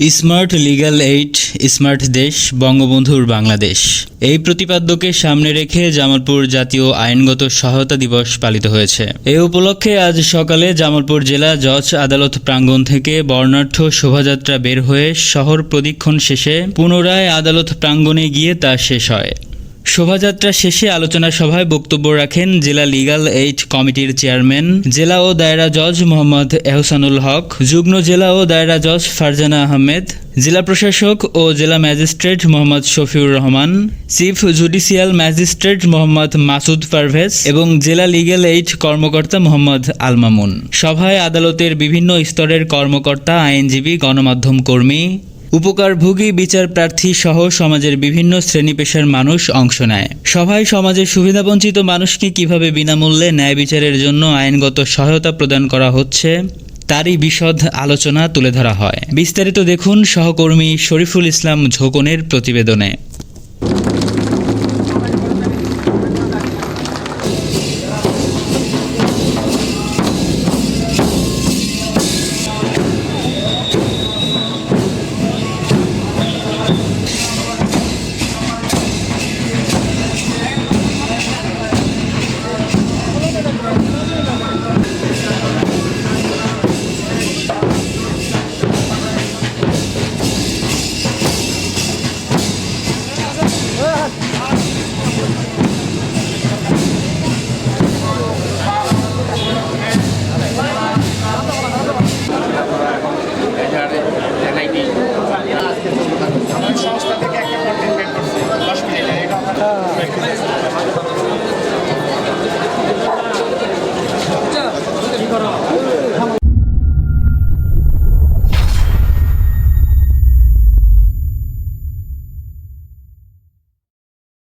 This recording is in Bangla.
স্মার্ট লিগ্যাল এইড, স্মার্ট দেশ, বঙ্গবন্ধুর বাংলাদেশ। এই প্রতিপাদ্যকে সামনে রেখে জামালপুর জাতীয় আইনগত সহায়তা দিবস পালিত হয়েছে। এ উপলক্ষে আজ সকালে জামালপুর জেলা জজ আদালত প্রাঙ্গণ থেকে বর্ণাঢ্য শোভাযাত্রা বের হয়ে শহর প্রদীক্ষণ শেষে পুনরায় আদালত প্রাঙ্গণে গিয়ে তা শেষ হয়। শোভাযাত্রা শেষে আলোচনা সভায় বক্তব্য রাখেন জেলা লিগ্যাল এইড কমিটির চেয়ারম্যান, জেলা ও দায়রা জজ মোহাম্মদ এহসানুল হক, যুগ্ম জেলা ও দায়রা জজ ফারজানা আহমেদ, জেলা প্রশাসক ও জেলা magistrate Mohammad Shafiur Rahman, chief judicial magistrate Mohammad Masud Parvez এবং জেলা লিগ্যাল এইড কর্মকর্তা মোহাম্মদ আলমামুন। সভায় আদালতের বিভিন্ন স্তরের কর্মকর্তা, আইনজীবী, গণমাধ্যম কর্মী উপকারভোগী বিচার প্রার্থী সহ সমাজের বিভিন্ন শ্রেণি পেশার মানুষ অংশ নেয়। সভায় সমাজের সুবিধাবঞ্চিত মানুষকে কীভাবে বিনামূল্যে ন্যায় বিচারের জন্য আইনগত সহায়তা প্রদান করা হচ্ছে, তারই বিশদ আলোচনা তুলে ধরা হয়। বিস্তারিত দেখুন সহকর্মী শরীফুল ইসলাম ঝোকনের প্রতিবেদনে।